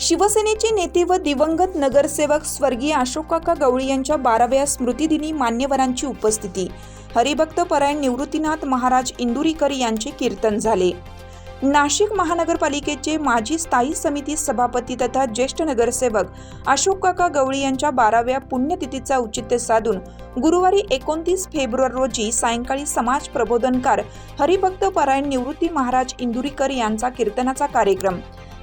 शिवसेनेचे नेते व दिवंगत नगरसेवक स्वर्गीय अशोककाका गवळी यांच्या बाराव्या स्मृतिदिनी मान्यवरांची उपस्थिती. हरिभक्त परायण निवृत्तीनाथ महाराज इंदुरीकर यांचे कीर्तन झाले. नाशिक महानगरपालिकेचे माजी स्थायी समिती सभापती तथा ज्येष्ठ नगरसेवक अशोक काका गवळी यांच्या बाराव्या पुण्यतिथीचा औचित्य साधून गुरुवारी एकोणतीस फेब्रुवारी रोजी सायंकाळी समाज प्रबोधनकार हरिभक्त परायण निवृत्ती महाराज इंदुरीकर यांचा कीर्तनाचा कार्यक्रम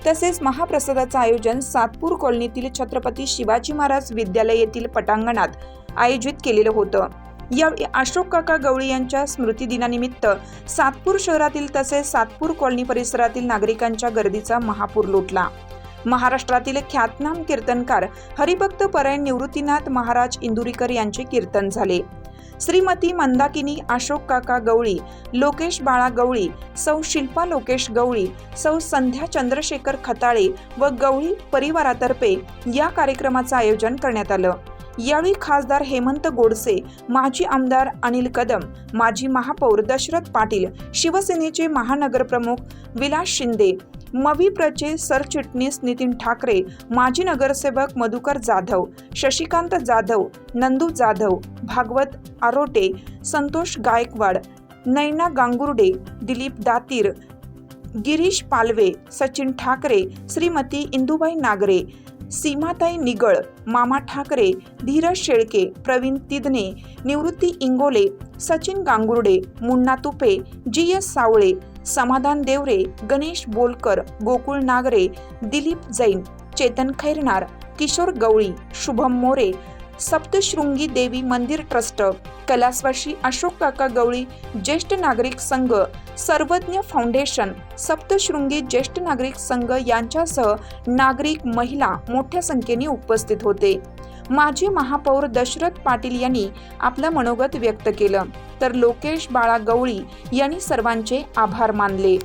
तसेच महाप्रसादाचं आयोजन सातपूर कॉलनीतील छत्रपती शिवाजी महाराज विद्यालय येथील पटांगणात आयोजित केलेलं होतं. यावेळी अशोक काका गवळी यांच्या स्मृतिदिनानिमित्त सातपूर शहरातील तसेच सातपूर कॉलनी परिसरातील नागरिकांच्या गर्दीचा महापूर लोटला. महाराष्ट्रातील ख्यातनाम कीर्तनकार हरिभक्त परायण निवृत्तीनाथ महाराज इंदुरीकर यांचे कीर्तन झाले. श्रीमती मंदाकिनी अशोक काका गवळी लोकेश बाळा गवळी सौ शिल्पा लोकेश गवळी सौ संध्या चंद्रशेखर खताळे व गवळी परिवारातर्फे या कार्यक्रमाचं आयोजन करण्यात आलं. यावेळी खासदार हेमंत गोडसे माजी आमदार अनिल कदम माजी महापौर दशरथ पाटील शिवसेनेचे महानगरप्रमुख विलास शिंदे मविप्रचे सरचिटणीस नितीन ठाकरे माजी नगरसेवक मधुकर जाधव शशिकांत जाधव नंदू जाधव भागवत आरोटे संतोष गायकवाड नैना गांगुर्डे दिलीप दातीर गिरीश पालवे सचिन ठाकरे श्रीमती इंदुबाई नागरे सीमाताई निगळ मामा ठाकरे धीरज शेळके प्रवीण तिदने निवृत्ती इंगोले सचिन गांगुर्डे मुन्ना तुपे जी एस सावळे समाधान देवरे गणेश बोलकर गोकुळ नागरे दिलीप जैन चेतन खैरनार किशोर गवळी शुभम मोरे सप्तशृंगी देवी मंदिर ट्रस्ट कलास्वाशी अशोक काका गवळी ज्येष्ठ नागरिक संघ सर्वज्ञ फाउंडेशन सप्तशृंगी ज्येष्ठ नागरिक संघ यांच्यासह नागरिक महिला मोठ्या संख्येने उपस्थित होते. माजी महापौर दशरथ पाटील यांनी आपलं मनोगत व्यक्त केलं. तर लोकेश बाळा गवळी यांनी सर्वांचे आभार मानले.